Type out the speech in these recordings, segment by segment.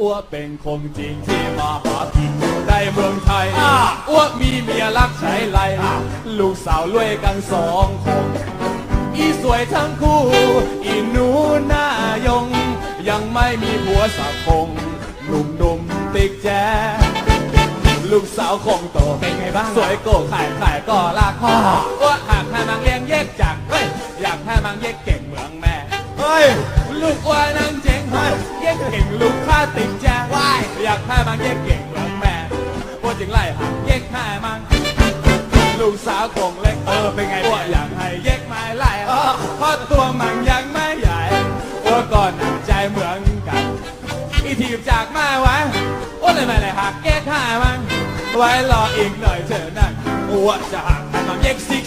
อ้วเป็นคงจริงที่มาหากินอยู่ในเมืองไทยอ้วมีเมียรักใช้ไรลูกสาวรวยกันสองคน อีสวยทั้งคู่ อีหนูหน้ายง ยังไม่มีผัวสักคงหนุ่มๆติกแจลูกสาวคงโตเป็นไงบ้าง สวยโกขายขายก็ลากพ่ออ้วหากให้มังเลี้ยงเย็กจังเฮ้ยอยากให้มังเย็กเก่งเหมืองแม่เฮ้ยลูกอ้วนนั่งเจ๋งเฮ้ยเย็กเก่งลูกค้าติดแจว้ายอยากให้มังเย็กเก่งเหมืองแม่อ้วนจึงไล่หักเย็กให้มังลูกสาวคงเล็กเออเป็นไงอ้วนอยากให้เย็กไม้ไล่เพราะตัวมันยังไม่ใหญ่อ้วนก็หนักใจเหมือนกันอีทีบจากมาวะอ้วนเลยไม่เลยหักเย็กให้มันไว้รออีกหน่อยเถอะนั่นอ้วนจะหักให้มันเย็กซิก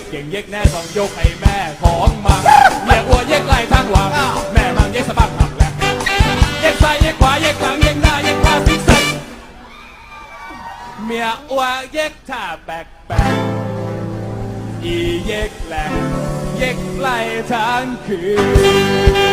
กเย็กเก่งเย็กแน่ต้องยกให้แม่ของมังเมียอัวเย็กไล่ทั้งวังแม่มังเย็กสะบักหักแหลกเย็กซ้ายเย็กขวาเย็กหลังเย็กหน้าเย็กขวาซิกแซกเมียอัวเย็กท่าแปลกแปลกอีเย็กแหลกเย็กไล่ทั้งคืน